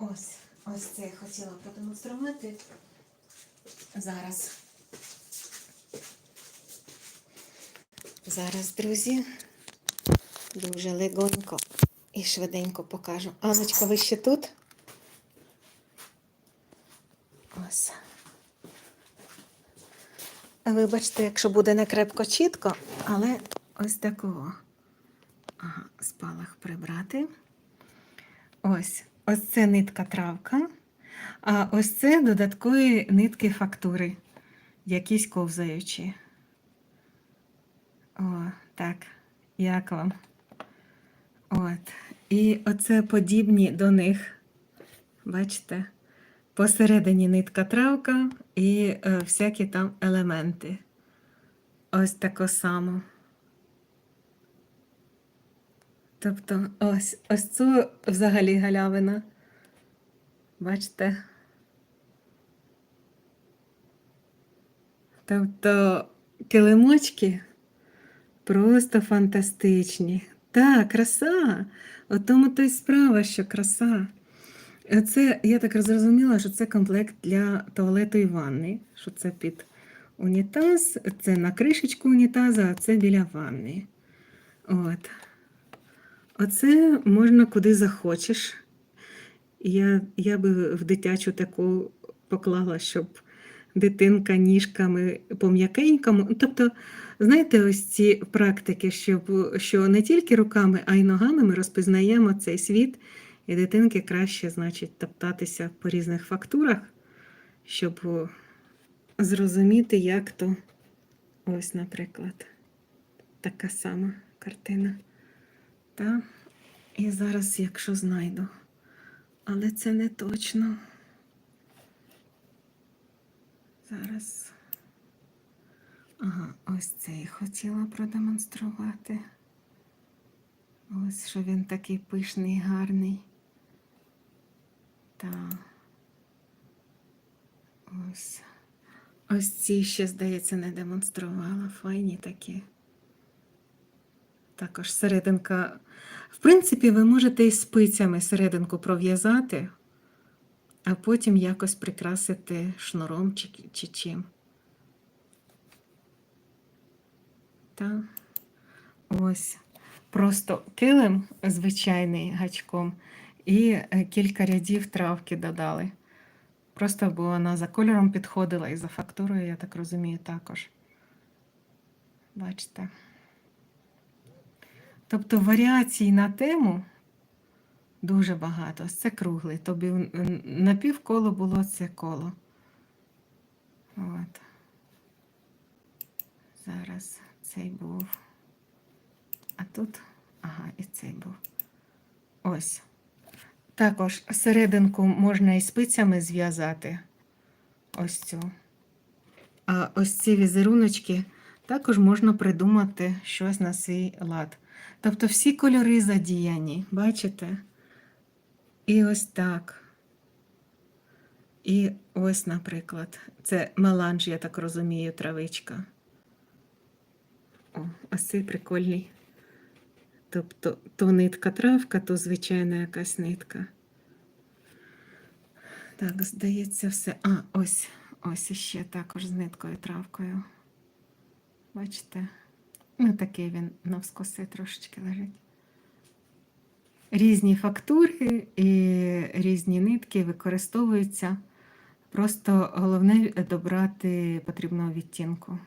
Ось, ось це я хотіла продемонструвати. Зараз. Зараз, друзі, дуже легонько і швиденько покажу. Аночка, ви ще тут? Ось. Вибачте, якщо буде не крепко чітко, але ось такого. Ага, спалах прибрати. Ось, ось це нитка травка, а ось це додаткові нитки фактури, якісь ковзаючі. О, так, як вам? От. І оце подібні до них. Бачите? Посередині нитка травка і е, всякі там елементи. Ось тако само. Тобто, ось ось це взагалі галявина. Бачите? Тобто килимочки просто фантастичні. Так, краса. У тому то й справа, що краса. Це, я так зрозуміла, що це комплект для туалету і ванни, що це під унітаз, це на кришечку унітаза, а це біля ванни. От. Оце можна куди захочеш. Я, я би в дитячу таку поклала, щоб дитинка ніжками по м'якенькому. Ну, Тобто, знаєте, ось ці практики, щоб, що не тільки руками, а й ногами ми розпізнаємо цей світ, і дитинки краще, значить, топтатися по різних фактурах, щоб зрозуміти, як то ось, наприклад, така сама картина. Та? І зараз, якщо знайду. Але це не точно. Зараз. Ага, ось цей хотіла продемонструвати. Ось що він такий пишний, гарний. Та. Ось. Ось ці ще, здається, не демонструвала. Файні такі. Також серединка. В принципі, ви можете і спицями серединку пров'язати, а потім якось прикрасити шнуром чи, чи чим. Та. Ось. Просто килим звичайний гачком і е, кілька рядів травки додали. Просто бо вона за кольором підходила і за фактурою, я так розумію, також. Бачите? Тобто варіацій на тему дуже багато. Ось Це круглий. Тобі на півколо було це коло. От. Зараз цей був. А тут, ага, і цей був. Ось. Також серединку можна і спицями зв'язати. Ось цю. А ось ці візеруночки також можна придумати щось на свій лад. Тобто всі кольори задіяні, бачите? І ось так. І ось, наприклад, це меланж, я так розумію, травичка. О, ось цей прикольний. Тобто то нитка травка, то звичайна якась нитка. Так, здається, все. А, ось, ось іще також з ниткою травкою. Бачите? Ну, такий він навскоси трошечки лежить. Різні фактури і різні нитки використовуються. Просто головне добрати потрібного відтінку.